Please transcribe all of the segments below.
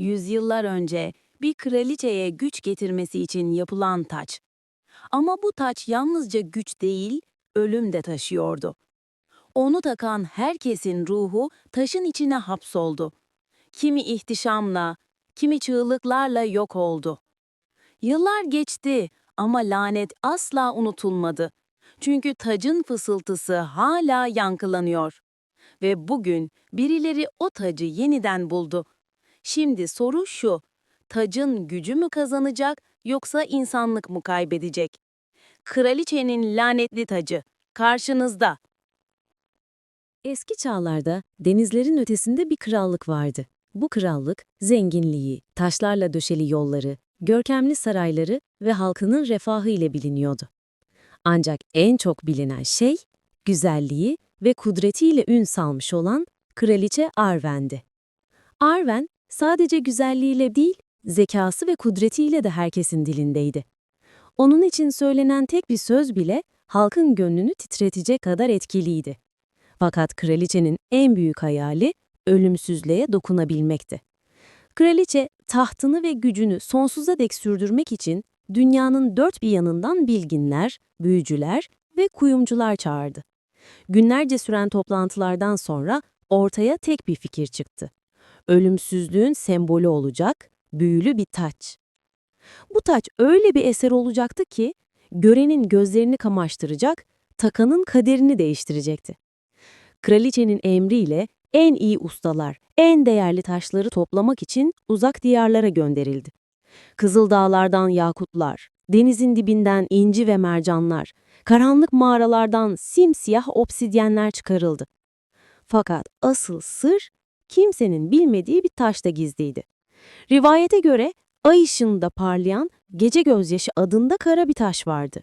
yüzyıllar önce bir kraliçeye güç getirmesi için yapılan taç. Ama bu taç yalnızca güç değil, ölüm de taşıyordu. Onu takan herkesin ruhu taşın içine hapsoldu. Kimi ihtişamla, kimi çığlıklarla yok oldu. Yıllar geçti ama lanet asla unutulmadı. Çünkü tacın fısıltısı hala yankılanıyor. Ve bugün birileri o tacı yeniden buldu. Şimdi soru şu, tacın gücü mü kazanacak yoksa insanlık mı kaybedecek? Kraliçenin lanetli tacı, karşınızda. Eski çağlarda denizlerin ötesinde bir krallık vardı. Bu krallık zenginliği, taşlarla döşeli yolları, görkemli sarayları ve halkının refahı ile biliniyordu. Ancak en çok bilinen şey güzelliği ve kudretiyle ün salmış olan kraliçe Arwen'di. Arwen sadece güzelliğiyle değil, zekası ve kudretiyle de herkesin dilindeydi. Onun için söylenen tek bir söz bile halkın gönlünü titretecek kadar etkiliydi. Fakat kraliçenin en büyük hayali ölümsüzlüğe dokunabilmekti. Kraliçe tahtını ve gücünü sonsuza dek sürdürmek için dünyanın dört bir yanından bilginler, büyücüler ve kuyumcular çağırdı. Günlerce süren toplantılardan sonra ortaya tek bir fikir çıktı. Ölümsüzlüğün sembolü olacak büyülü bir taç. Bu taç öyle bir eser olacaktı ki görenin gözlerini kamaştıracak, takanın kaderini değiştirecekti. Kraliçenin emriyle en iyi ustalar, en değerli taşları toplamak için uzak diyarlara gönderildi. Kızıl dağlardan yakutlar, denizin dibinden inci ve mercanlar, karanlık mağaralardan simsiyah obsidyenler çıkarıldı. Fakat asıl sır kimsenin bilmediği bir taşta gizliydi. Rivayete göre ay ışığında parlayan gece gözyaşı adında kara bir taş vardı.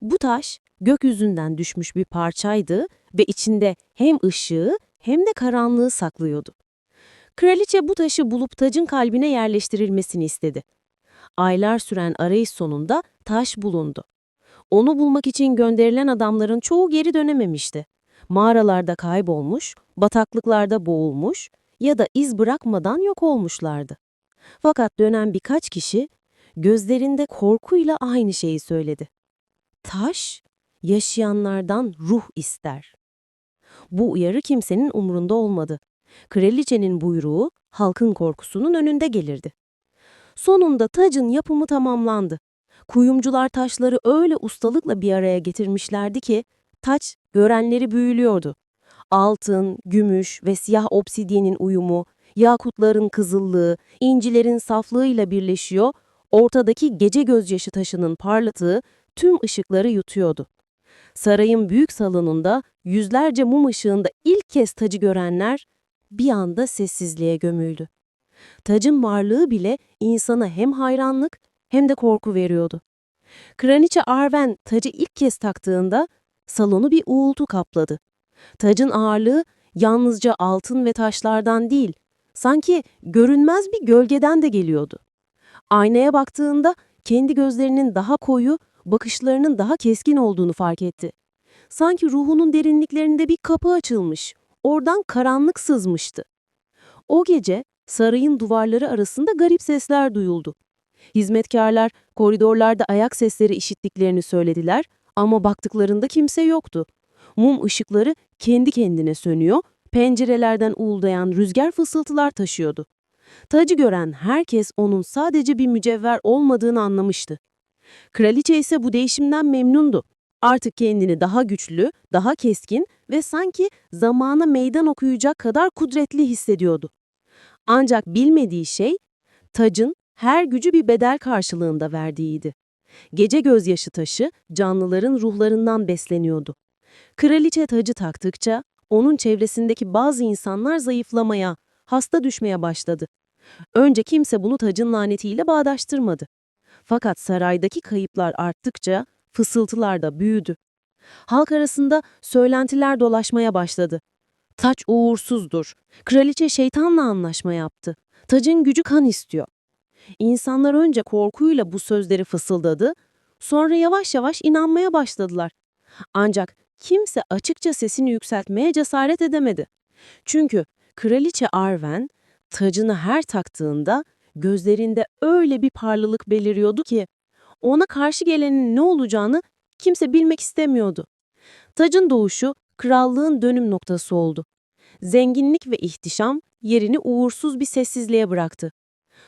Bu taş gökyüzünden düşmüş bir parçaydı ve içinde hem ışığı hem de karanlığı saklıyordu. Kraliçe bu taşı bulup tacın kalbine yerleştirilmesini istedi. Aylar süren arayış sonunda taş bulundu. Onu bulmak için gönderilen adamların çoğu geri dönememişti. Mağaralarda kaybolmuş, bataklıklarda boğulmuş ya da iz bırakmadan yok olmuşlardı. Fakat dönen birkaç kişi gözlerinde korkuyla aynı şeyi söyledi. Taş, yaşayanlardan ruh ister. Bu uyarı kimsenin umrunda olmadı. Kraliçenin buyruğu halkın korkusunun önünde gelirdi. Sonunda tacın yapımı tamamlandı. Kuyumcular taşları öyle ustalıkla bir araya getirmişlerdi ki taç görenleri büyülüyordu. Altın, gümüş ve siyah obsidyenin uyumu, yakutların kızıllığı, incilerin saflığıyla birleşiyor, ortadaki gece gözyaşı taşının parlatığı tüm ışıkları yutuyordu. Sarayın büyük salonunda yüzlerce mum ışığında ilk kez tacı görenler bir anda sessizliğe gömüldü. Tacın varlığı bile insana hem hayranlık hem de korku veriyordu. Kraliçe Arwen tacı ilk kez taktığında salonu bir uğultu kapladı. Tacın ağırlığı yalnızca altın ve taşlardan değil, sanki görünmez bir gölgeden de geliyordu. Aynaya baktığında kendi gözlerinin daha koyu, bakışlarının daha keskin olduğunu fark etti. Sanki ruhunun derinliklerinde bir kapı açılmış, oradan karanlık sızmıştı. O gece sarayın duvarları arasında garip sesler duyuldu. Hizmetkarlar koridorlarda ayak sesleri işittiklerini söylediler ama baktıklarında kimse yoktu. Mum ışıkları kendi kendine sönüyor, pencerelerden uğuldayan rüzgar fısıltılar taşıyordu. Tacı gören herkes onun sadece bir mücevher olmadığını anlamıştı. Kraliçe ise bu değişimden memnundu. Artık kendini daha güçlü, daha keskin ve sanki zamana meydan okuyacak kadar kudretli hissediyordu. Ancak bilmediği şey, tacın her gücü bir bedel karşılığında verdiğiydi. Gece gözyaşı taşı canlıların ruhlarından besleniyordu. Kraliçe tacı taktıkça onun çevresindeki bazı insanlar zayıflamaya, hasta düşmeye başladı. Önce kimse bunu tacın lanetiyle bağdaştırmadı. Fakat saraydaki kayıplar arttıkça fısıltılar da büyüdü. Halk arasında söylentiler dolaşmaya başladı. Taç uğursuzdur. Kraliçe şeytanla anlaşma yaptı. Tacın gücü kan istiyor. İnsanlar önce korkuyla bu sözleri fısıldadı, sonra yavaş yavaş inanmaya başladılar. Ancak kimse açıkça sesini yükseltmeye cesaret edemedi. Çünkü Kraliçe Arwen, Tacını her taktığında gözlerinde öyle bir parlalık beliriyordu ki ona karşı gelenin ne olacağını kimse bilmek istemiyordu. Tacın doğuşu krallığın dönüm noktası oldu. Zenginlik ve ihtişam yerini uğursuz bir sessizliğe bıraktı.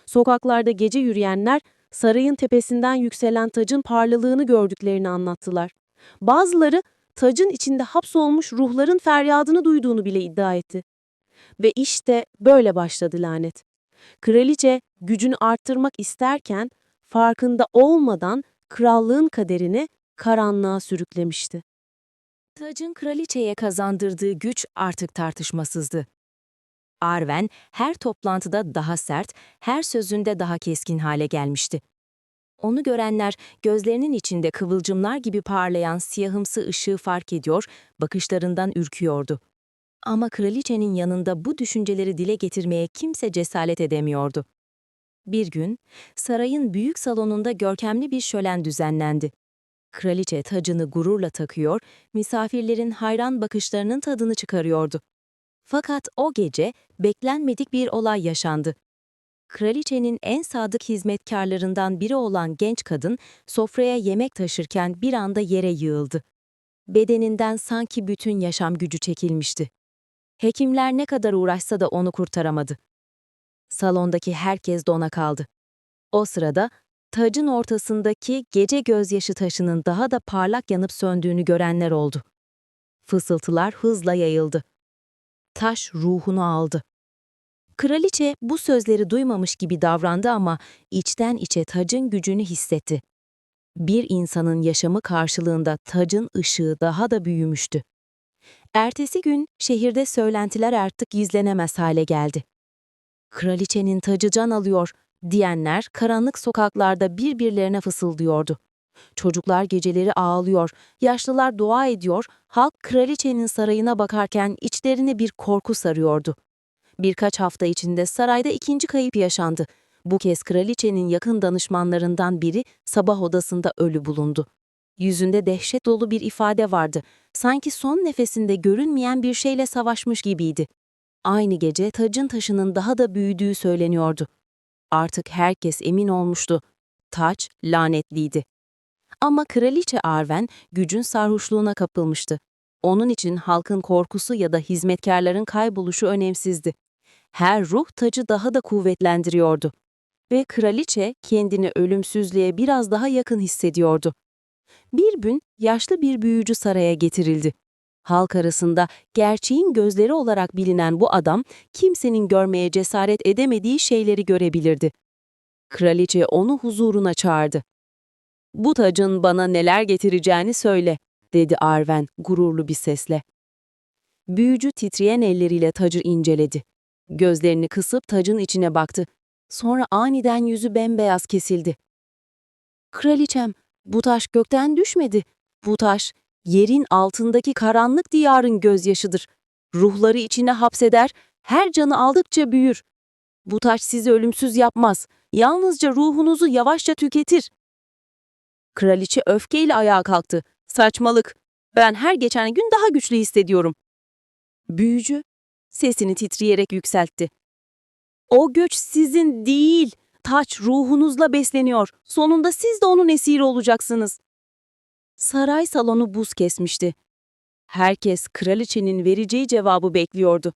Sokaklarda gece yürüyenler sarayın tepesinden yükselen tacın parladığını gördüklerini anlattılar. Bazıları tacın içinde hapsolmuş ruhların feryadını duyduğunu bile iddia etti. Ve işte böyle başladı lanet. Kraliçe gücünü arttırmak isterken farkında olmadan krallığın kaderini karanlığa sürüklemişti. Tacın kraliçeye kazandırdığı güç artık tartışmasızdı. Arwen her toplantıda daha sert, her sözünde daha keskin hale gelmişti. Onu görenler gözlerinin içinde kıvılcımlar gibi parlayan siyahımsı ışığı fark ediyor, bakışlarından ürküyordu. Ama kraliçenin yanında bu düşünceleri dile getirmeye kimse cesaret edemiyordu. Bir gün sarayın büyük salonunda görkemli bir şölen düzenlendi. Kraliçe tacını gururla takıyor, misafirlerin hayran bakışlarının tadını çıkarıyordu. Fakat o gece beklenmedik bir olay yaşandı. Kraliçenin en sadık hizmetkarlarından biri olan genç kadın sofraya yemek taşırken bir anda yere yığıldı. Bedeninden sanki bütün yaşam gücü çekilmişti. Hekimler ne kadar uğraşsa da onu kurtaramadı. Salondaki herkes dona kaldı. O sırada tacın ortasındaki gece gözyaşı taşının daha da parlak yanıp söndüğünü görenler oldu. Fısıltılar hızla yayıldı. Taş ruhunu aldı. Kraliçe bu sözleri duymamış gibi davrandı ama içten içe tacın gücünü hissetti. Bir insanın yaşamı karşılığında tacın ışığı daha da büyümüştü. Ertesi gün şehirde söylentiler artık gizlenemez hale geldi. Kraliçenin tacı can alıyor diyenler karanlık sokaklarda birbirlerine fısıldıyordu. Çocuklar geceleri ağlıyor, yaşlılar dua ediyor, halk kraliçenin sarayına bakarken içlerini bir korku sarıyordu. Birkaç hafta içinde sarayda ikinci kayıp yaşandı. Bu kez kraliçenin yakın danışmanlarından biri sabah odasında ölü bulundu. Yüzünde dehşet dolu bir ifade vardı. Sanki son nefesinde görünmeyen bir şeyle savaşmış gibiydi. Aynı gece tacın taşının daha da büyüdüğü söyleniyordu. Artık herkes emin olmuştu. Taç lanetliydi. Ama kraliçe Arwen gücün sarhoşluğuna kapılmıştı. Onun için halkın korkusu ya da hizmetkarların kayboluşu önemsizdi. Her ruh tacı daha da kuvvetlendiriyordu. Ve kraliçe kendini ölümsüzlüğe biraz daha yakın hissediyordu. Bir gün yaşlı bir büyücü saraya getirildi. Halk arasında gerçeğin gözleri olarak bilinen bu adam kimsenin görmeye cesaret edemediği şeyleri görebilirdi. Kraliçe onu huzuruna çağırdı. Bu tacın bana neler getireceğini söyle, dedi Arwen gururlu bir sesle. Büyücü titreyen elleriyle tacı inceledi. Gözlerini kısıp tacın içine baktı. Sonra aniden yüzü bembeyaz kesildi. Kraliçem, bu taş gökten düşmedi. Bu taş, yerin altındaki karanlık diyarın gözyaşıdır. Ruhları içine hapseder, her canı aldıkça büyür. Bu taş sizi ölümsüz yapmaz, yalnızca ruhunuzu yavaşça tüketir. Kraliçe öfkeyle ayağa kalktı. Saçmalık. Ben her geçen gün daha güçlü hissediyorum. Büyücü sesini titreyerek yükseltti. O güç sizin değil. Taç ruhunuzla besleniyor. Sonunda siz de onun esiri olacaksınız. Saray salonu buz kesmişti. Herkes kraliçenin vereceği cevabı bekliyordu.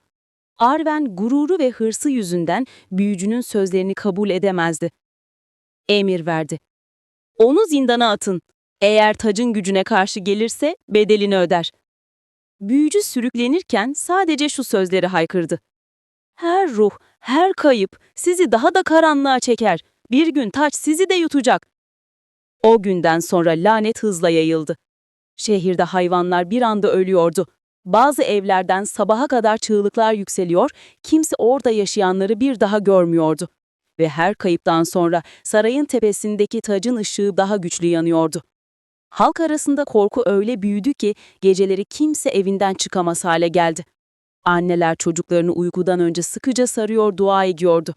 Arwen gururu ve hırsı yüzünden büyücünün sözlerini kabul edemezdi. Emir verdi. Onu zindana atın. Eğer tacın gücüne karşı gelirse bedelini öder. Büyücü sürüklenirken sadece şu sözleri haykırdı. Her ruh, her kayıp sizi daha da karanlığa çeker. Bir gün taç sizi de yutacak. O günden sonra lanet hızla yayıldı. Şehirde hayvanlar bir anda ölüyordu. Bazı evlerden sabaha kadar çığlıklar yükseliyor, kimse orada yaşayanları bir daha görmüyordu. Ve her kayıptan sonra sarayın tepesindeki tacın ışığı daha güçlü yanıyordu. Halk arasında korku öyle büyüdü ki geceleri kimse evinden çıkamaz hale geldi. Anneler çocuklarını uykudan önce sıkıca sarıyor, dua ediyordu.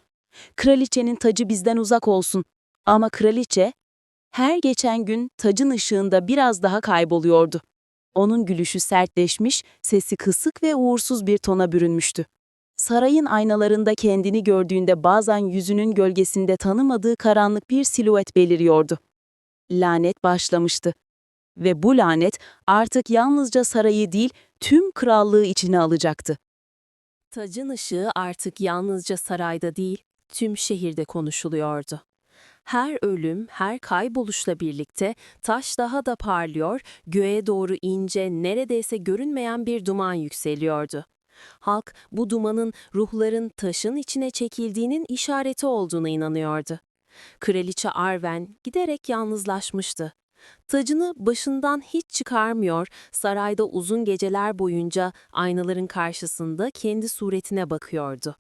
Kraliçenin tacı bizden uzak olsun. Ama kraliçe her geçen gün tacın ışığında biraz daha kayboluyordu. Onun gülüşü sertleşmiş, sesi kısık ve uğursuz bir tona bürünmüştü. Sarayın aynalarında kendini gördüğünde bazen yüzünün gölgesinde tanımadığı karanlık bir silüet beliriyordu. Lanet başlamıştı. Ve bu lanet artık yalnızca sarayı değil, tüm krallığı içine alacaktı. Tacın ışığı artık yalnızca sarayda değil, tüm şehirde konuşuluyordu. Her ölüm, her kayboluşla birlikte taş daha da parlıyor, göğe doğru ince, neredeyse görünmeyen bir duman yükseliyordu. Halk bu dumanın ruhların taşın içine çekildiğinin işareti olduğuna inanıyordu. Kraliçe Arwen giderek yalnızlaşmıştı. Tacını başından hiç çıkarmıyor, sarayda uzun geceler boyunca aynaların karşısında kendi suretine bakıyordu.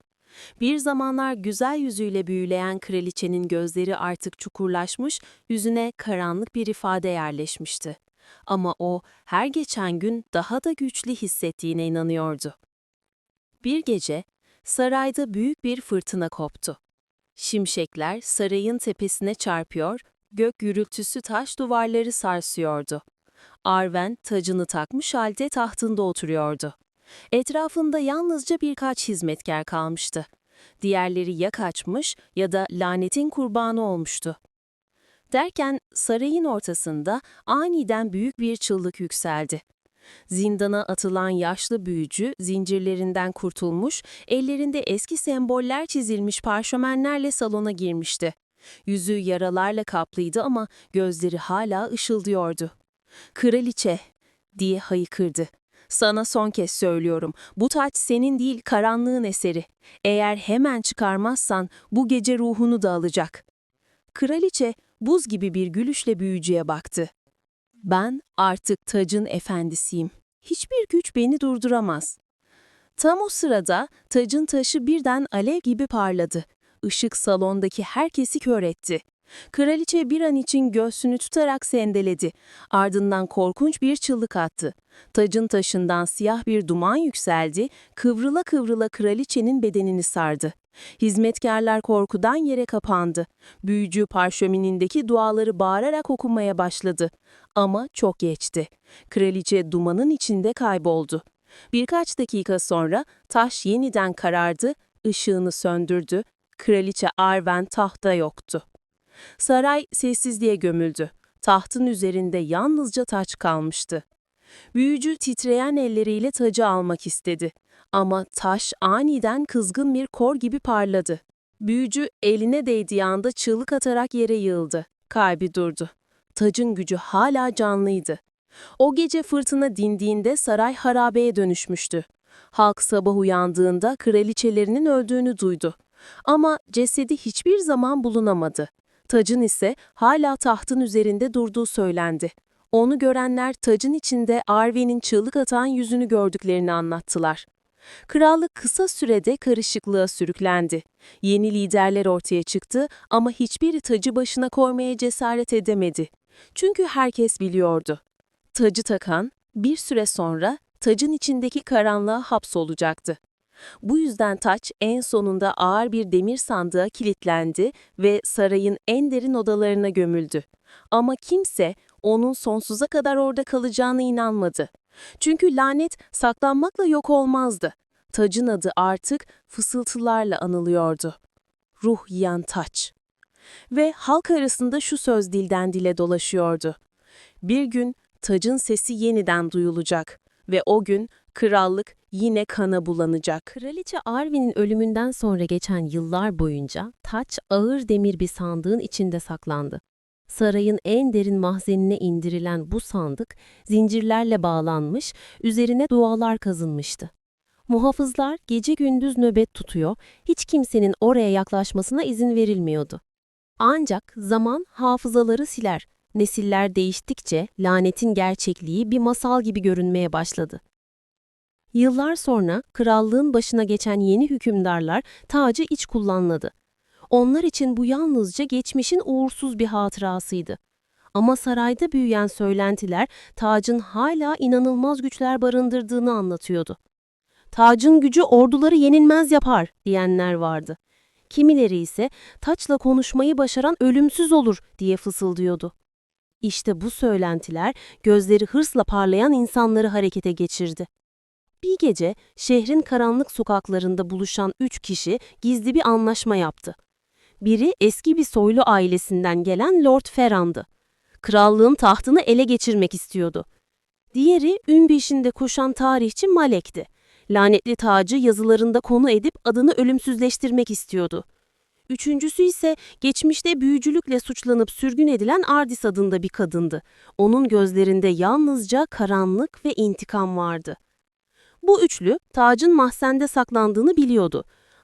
Bir zamanlar güzel yüzüyle büyüleyen kraliçenin gözleri artık çukurlaşmış, yüzüne karanlık bir ifade yerleşmişti. Ama o her geçen gün daha da güçlü hissettiğine inanıyordu. Bir gece sarayda büyük bir fırtına koptu. Şimşekler sarayın tepesine çarpıyor, gök gürültüsü taş duvarları sarsıyordu. Arwen tacını takmış halde tahtında oturuyordu. Etrafında yalnızca birkaç hizmetkar kalmıştı. Diğerleri ya kaçmış ya da lanetin kurbanı olmuştu. Derken sarayın ortasında aniden büyük bir çığlık yükseldi. Zindana atılan yaşlı büyücü zincirlerinden kurtulmuş, ellerinde eski semboller çizilmiş parşömenlerle salona girmişti. Yüzü yaralarla kaplıydı ama gözleri hala ışıldıyordu. "Kraliçe!" diye haykırdı. "Sana son kez söylüyorum. Bu taç senin değil, karanlığın eseri. Eğer hemen çıkarmazsan bu gece ruhunu da alacak." Kraliçe buz gibi bir gülüşle büyücüye baktı. Ben artık tacın efendisiyim. Hiçbir güç beni durduramaz. Tam o sırada tacın taşı birden alev gibi parladı. Işık salondaki herkesi kör etti. Kraliçe bir an için göğsünü tutarak sendeledi. Ardından korkunç bir çığlık attı. Tacın taşından siyah bir duman yükseldi, kıvrıla kıvrıla kraliçenin bedenini sardı. Hizmetkarlar korkudan yere kapandı. Büyücü parşömenindeki duaları bağırarak okumaya başladı. Ama çok geçti. Kraliçe dumanın içinde kayboldu. Birkaç dakika sonra taş yeniden karardı, ışığını söndürdü. Kraliçe Arwen tahta yoktu. Saray sessizliğe gömüldü. Tahtın üzerinde yalnızca taç kalmıştı. Büyücü titreyen elleriyle tacı almak istedi. Ama taş aniden kızgın bir kor gibi parladı. Büyücü eline değdiği anda çığlık atarak yere yığıldı. Kalbi durdu. Tacın gücü hala canlıydı. O gece fırtına dindiğinde saray harabeye dönüşmüştü. Halk sabah uyandığında kraliçelerinin öldüğünü duydu. Ama cesedi hiçbir zaman bulunamadı. Tacın ise hala tahtın üzerinde durduğu söylendi. Onu görenler tacın içinde Arwen'in çığlık atan yüzünü gördüklerini anlattılar. Krallık kısa sürede karışıklığa sürüklendi. Yeni liderler ortaya çıktı ama hiçbiri tacı başına koymaya cesaret edemedi. Çünkü herkes biliyordu. Tacı takan bir süre sonra tacın içindeki karanlığa hapsolacaktı. Bu yüzden taç en sonunda ağır bir demir sandığa kilitlendi ve sarayın en derin odalarına gömüldü. Ama kimse onun sonsuza kadar orada kalacağına inanmadı. Çünkü lanet saklanmakla yok olmazdı. Tacın adı artık fısıltılarla anılıyordu. Ruh yiyen taç. Ve halk arasında şu söz dilden dile dolaşıyordu. Bir gün tacın sesi yeniden duyulacak ve o gün krallık yine kana bulanacak. Kraliçe Arwen'in ölümünden sonra geçen yıllar boyunca taç ağır demir bir sandığın içinde saklandı. Sarayın en derin mahzenine indirilen bu sandık zincirlerle bağlanmış, üzerine dualar kazınmıştı. Muhafızlar gece gündüz nöbet tutuyor, hiç kimsenin oraya yaklaşmasına izin verilmiyordu. Ancak zaman hafızaları siler, nesiller değiştikçe lanetin gerçekliği bir masal gibi görünmeye başladı. Yıllar sonra krallığın başına geçen yeni hükümdarlar tacı iç kullanladı. Onlar için bu yalnızca geçmişin uğursuz bir hatırasıydı. Ama sarayda büyüyen söylentiler tacın hala inanılmaz güçler barındırdığını anlatıyordu. Tacın gücü orduları yenilmez yapar diyenler vardı. Kimileri ise taçla konuşmayı başaran ölümsüz olur diye fısıldıyordu. İşte bu söylentiler gözleri hırsla parlayan insanları harekete geçirdi. Bir gece şehrin karanlık sokaklarında buluşan üç kişi gizli bir anlaşma yaptı. Biri eski bir soylu ailesinden gelen Lord Ferrand'ı. Krallığın tahtını ele geçirmek istiyordu. Diğeri ün peşinde koşan tarihçi Malek'ti. Lanetli tacı yazılarında konu edip adını ölümsüzleştirmek istiyordu. Üçüncüsü ise geçmişte büyücülükle suçlanıp sürgün edilen Ardis adında bir kadındı. Onun gözlerinde yalnızca karanlık ve intikam vardı. Bu üçlü tacın mahzende saklandığını biliyordu.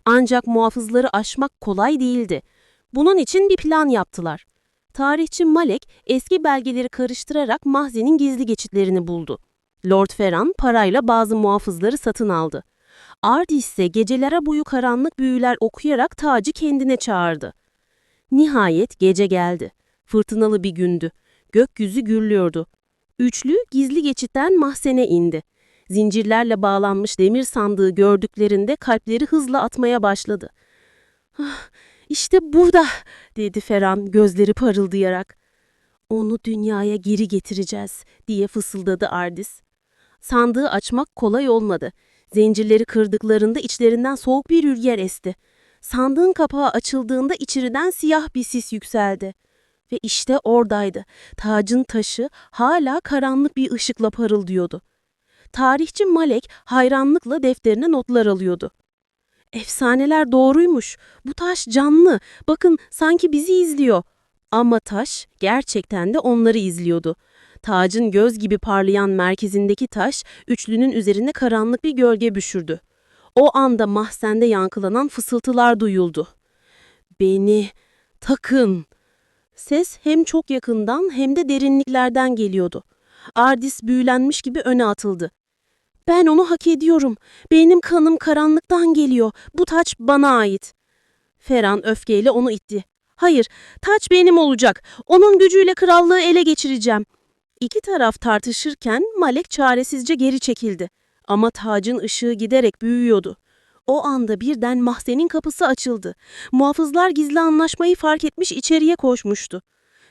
Ancak muhafızları aşmak kolay değildi. Bunun için bir plan yaptılar. Tarihçi Malek eski belgeleri karıştırarak mahzenin gizli geçitlerini buldu. Lord Ferran parayla bazı muhafızları satın aldı. Ardis ise gecelere boyu karanlık büyüler okuyarak tacı kendine çağırdı. Nihayet gece geldi. Fırtınalı bir gündü. Gökyüzü gürlüyordu. Üçlü gizli geçitten mahzene indi. Zincirlerle bağlanmış demir sandığı gördüklerinde kalpleri hızla atmaya başladı. Ah, işte burada, dedi Ferhan gözleri parıldayarak. Onu dünyaya geri getireceğiz, diye fısıldadı Ardis. Sandığı açmak kolay olmadı. Zincirleri kırdıklarında içlerinden soğuk bir rüzgar esti. Sandığın kapağı açıldığında içeriden siyah bir sis yükseldi. Ve işte oradaydı. Tacın taşı hala karanlık bir ışıkla parıldıyordu. Tarihçi Malek hayranlıkla defterine notlar alıyordu. Efsaneler doğruymuş. Bu taş canlı. Bakın sanki bizi izliyor. Ama taş gerçekten de onları izliyordu. Tacın göz gibi parlayan merkezindeki taş üçlünün üzerine karanlık bir gölge düşürdü. O anda mahzende yankılanan fısıltılar duyuldu. Beni takın. Ses hem çok yakından hem de derinliklerden geliyordu. Ardis büyülenmiş gibi öne atıldı. Ben onu hak ediyorum. Benim kanım karanlıktan geliyor. Bu taç bana ait. Ferhan öfkeyle onu itti. Hayır, taç benim olacak. Onun gücüyle krallığı ele geçireceğim. İki taraf tartışırken Malek çaresizce geri çekildi. Ama tacın ışığı giderek büyüyordu. O anda birden mahzenin kapısı açıldı. Muhafızlar gizli anlaşmayı fark etmiş içeriye koşmuştu.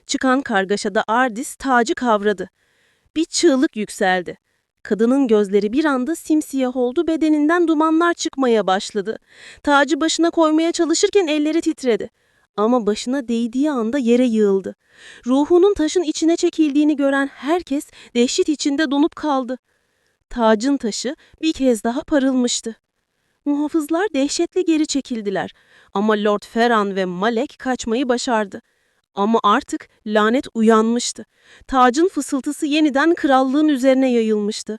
Çıkan kargaşada Ardis tacı kavradı. Bir çığlık yükseldi. Kadının gözleri bir anda simsiyah oldu, bedeninden dumanlar çıkmaya başladı. Tacı başına koymaya çalışırken elleri titredi. Ama başına değdiği anda yere yığıldı. Ruhunun taşın içine çekildiğini gören herkes dehşet içinde donup kaldı. Tacın taşı bir kez daha parılmıştı. Muhafızlar dehşetle geri çekildiler ama Lord Ferran ve Malek kaçmayı başardı. Ama artık lanet uyanmıştı. Tacın fısıltısı yeniden krallığın üzerine yayılmıştı.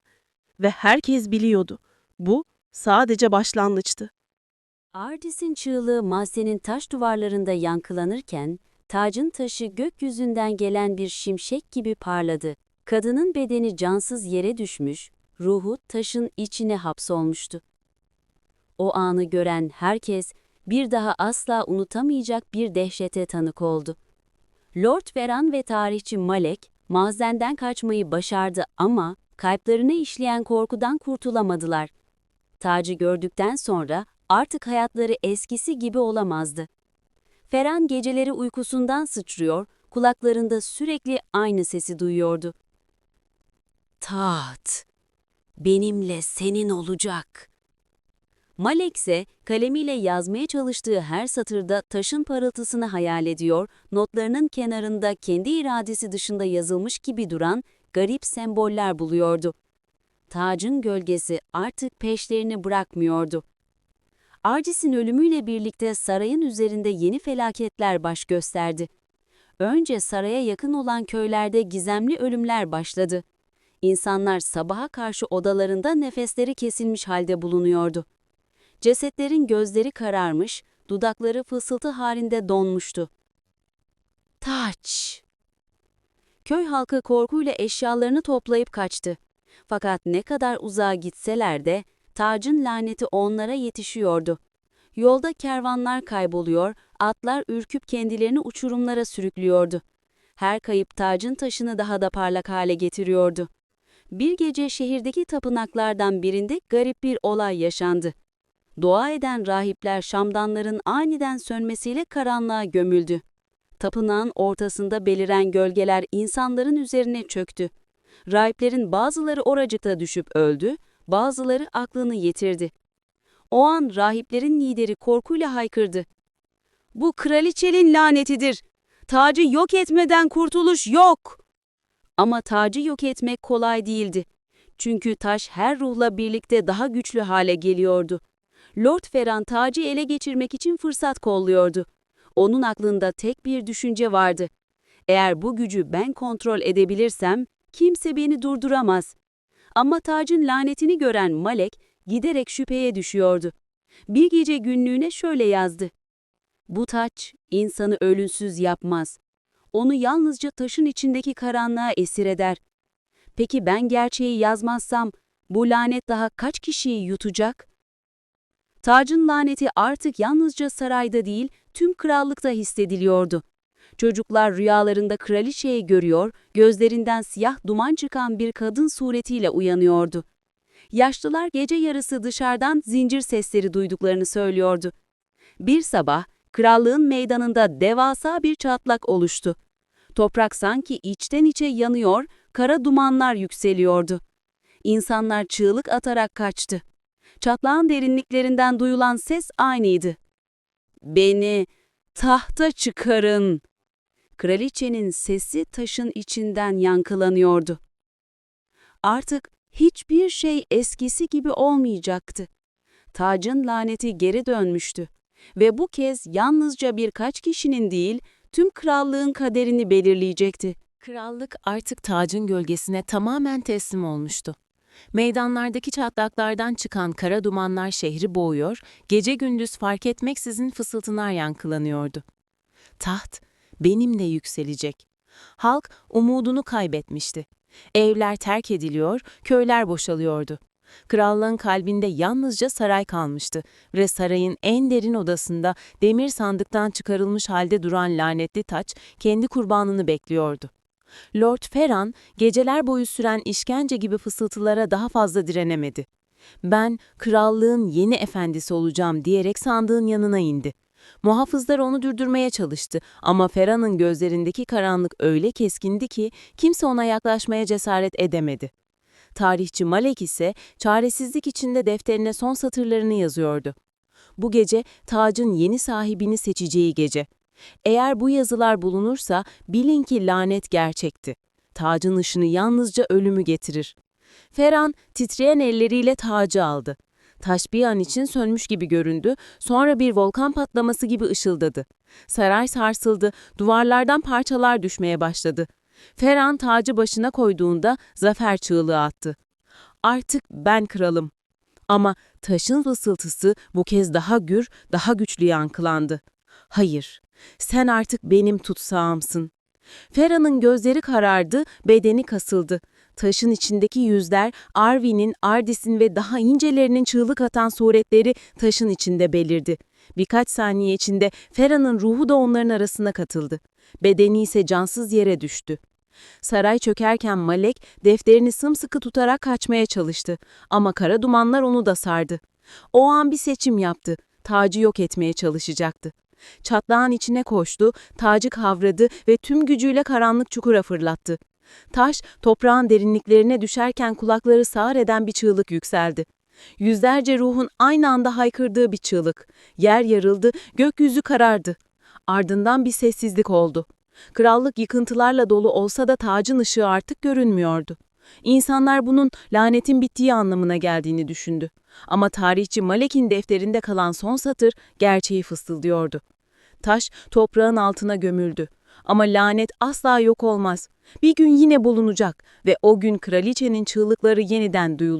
Ve herkes biliyordu. Bu sadece başlangıçtı. Ardis'in çığlığı mahzenin taş duvarlarında yankılanırken, tacın taşı gökyüzünden gelen bir şimşek gibi parladı. Kadının bedeni cansız yere düşmüş, ruhu taşın içine hapsolmuştu. O anı gören herkes bir daha asla unutamayacak bir dehşete tanık oldu. Lord Veran ve tarihçi Malek, mazenden kaçmayı başardı ama kalplerine işleyen korkudan kurtulamadılar. Tacı gördükten sonra artık hayatları eskisi gibi olamazdı. Ferhan geceleri uykusundan sıçrıyor, kulaklarında sürekli aynı sesi duyuyordu. Taht, benimle senin olacak. Malek ise kalemiyle yazmaya çalıştığı her satırda taşın parıltısını hayal ediyor, notlarının kenarında kendi iradesi dışında yazılmış gibi duran garip semboller buluyordu. Tacın gölgesi artık peşlerini bırakmıyordu. Arcis'in ölümüyle birlikte sarayın üzerinde yeni felaketler baş gösterdi. Önce saraya yakın olan köylerde gizemli ölümler başladı. İnsanlar sabaha karşı odalarında nefesleri kesilmiş halde bulunuyordu. Cesetlerin gözleri kararmış, dudakları fısıltı halinde donmuştu. Taç! Köy halkı korkuyla eşyalarını toplayıp kaçtı. Fakat ne kadar uzağa gitseler de tacın laneti onlara yetişiyordu. Yolda kervanlar kayboluyor, atlar ürküp kendilerini uçurumlara sürüklüyordu. Her kayıp tacın taşını daha da parlak hale getiriyordu. Bir gece şehirdeki tapınaklardan birinde garip bir olay yaşandı. Dua eden rahipler şamdanların aniden sönmesiyle karanlığa gömüldü. Tapınağın ortasında beliren gölgeler insanların üzerine çöktü. Rahiplerin bazıları oracıkta düşüp öldü, Bazıları aklını yitirdi. O an rahiplerin lideri korkuyla haykırdı. Bu kraliçenin lanetidir. Tacı yok etmeden kurtuluş yok. Ama tacı yok etmek kolay değildi. Çünkü taş her ruhla birlikte daha güçlü hale geliyordu. Lord Ferran tacı ele geçirmek için fırsat kolluyordu. Onun aklında tek bir düşünce vardı. Eğer bu gücü ben kontrol edebilirsem kimse beni durduramaz. Ama tacın lanetini gören Malek giderek şüpheye düşüyordu. Bir gece günlüğüne şöyle yazdı. Bu taç insanı ölümsüz yapmaz. Onu yalnızca taşın içindeki karanlığa esir eder. Peki ben gerçeği yazmazsam bu lanet daha kaç kişiyi yutacak? Tacın laneti artık yalnızca sarayda değil, tüm krallıkta hissediliyordu. Çocuklar rüyalarında kraliçeyi görüyor, gözlerinden siyah duman çıkan bir kadın suretiyle uyanıyordu. Yaşlılar gece yarısı dışarıdan zincir sesleri duyduklarını söylüyordu. Bir sabah, krallığın meydanında devasa bir çatlak oluştu. Toprak sanki içten içe yanıyor, kara dumanlar yükseliyordu. İnsanlar çığlık atarak kaçtı. Çatlağın derinliklerinden duyulan ses aynıydı. Beni tahta çıkarın. Kraliçenin sesi taşın içinden yankılanıyordu. Artık hiçbir şey eskisi gibi olmayacaktı. Tacın laneti geri dönmüştü ve bu kez yalnızca birkaç kişinin değil, tüm krallığın kaderini belirleyecekti. Krallık artık tacın gölgesine tamamen teslim olmuştu. Meydanlardaki çatlaklardan çıkan kara dumanlar şehri boğuyor, gece gündüz fark etmeksizin fısıltılar yankılanıyordu. Taht benimle yükselecek. Halk umudunu kaybetmişti. Evler terk ediliyor, köyler boşalıyordu. Krallığın kalbinde yalnızca saray kalmıştı ve sarayın en derin odasında demir sandıktan çıkarılmış halde duran lanetli taç kendi kurbanını bekliyordu. Lord Ferran, geceler boyu süren işkence gibi fısıltılara daha fazla direnemedi. Ben, krallığın yeni efendisi olacağım diyerek sandığın yanına indi. Muhafızlar onu durdurmaya çalıştı ama Ferran'ın gözlerindeki karanlık öyle keskindi ki kimse ona yaklaşmaya cesaret edemedi. Tarihçi Malek ise çaresizlik içinde defterine son satırlarını yazıyordu. Bu gece tacın yeni sahibini seçeceği gece. Eğer bu yazılar bulunursa bilin ki lanet gerçekti. Tacın ışını yalnızca ölümü getirir. Ferhan titreyen elleriyle tacı aldı. Taş bir an için sönmüş gibi göründü, sonra bir volkan patlaması gibi ışıldadı. Saray sarsıldı, duvarlardan parçalar düşmeye başladı. Ferhan tacı başına koyduğunda zafer çığlığı attı. Artık ben kralım. Ama taşın fısıltısı bu kez daha gür, daha güçlü yankılandı. Hayır, sen artık benim tutsağımsın. Ferhan'ın gözleri karardı, bedeni kasıldı. Taşın içindeki yüzler, Arvin'in, Ardis'in ve daha incelerinin çığlık atan suretleri taşın içinde belirdi. Birkaç saniye içinde Ferhan'ın ruhu da onların arasına katıldı. Bedeni ise cansız yere düştü. Saray çökerken Malek defterini sımsıkı tutarak kaçmaya çalıştı ama kara dumanlar onu da sardı. O an bir seçim yaptı. Tacı yok etmeye çalışacaktı. Çatlağın içine koştu, tacı kavradı ve tüm gücüyle karanlık çukura fırlattı. Taş, toprağın derinliklerine düşerken kulakları sağır eden bir çığlık yükseldi. Yüzlerce ruhun aynı anda haykırdığı bir çığlık. Yer yarıldı, gökyüzü karardı. Ardından bir sessizlik oldu. Krallık yıkıntılarla dolu olsa da tacın ışığı artık görünmüyordu. İnsanlar bunun lanetin bittiği anlamına geldiğini düşündü. Ama tarihçi Malek'in defterinde kalan son satır gerçeği fısıldıyordu. Taş toprağın altına gömüldü. Ama lanet asla yok olmaz. Bir gün yine bulunacak ve o gün kraliçenin çığlıkları yeniden duyulacak.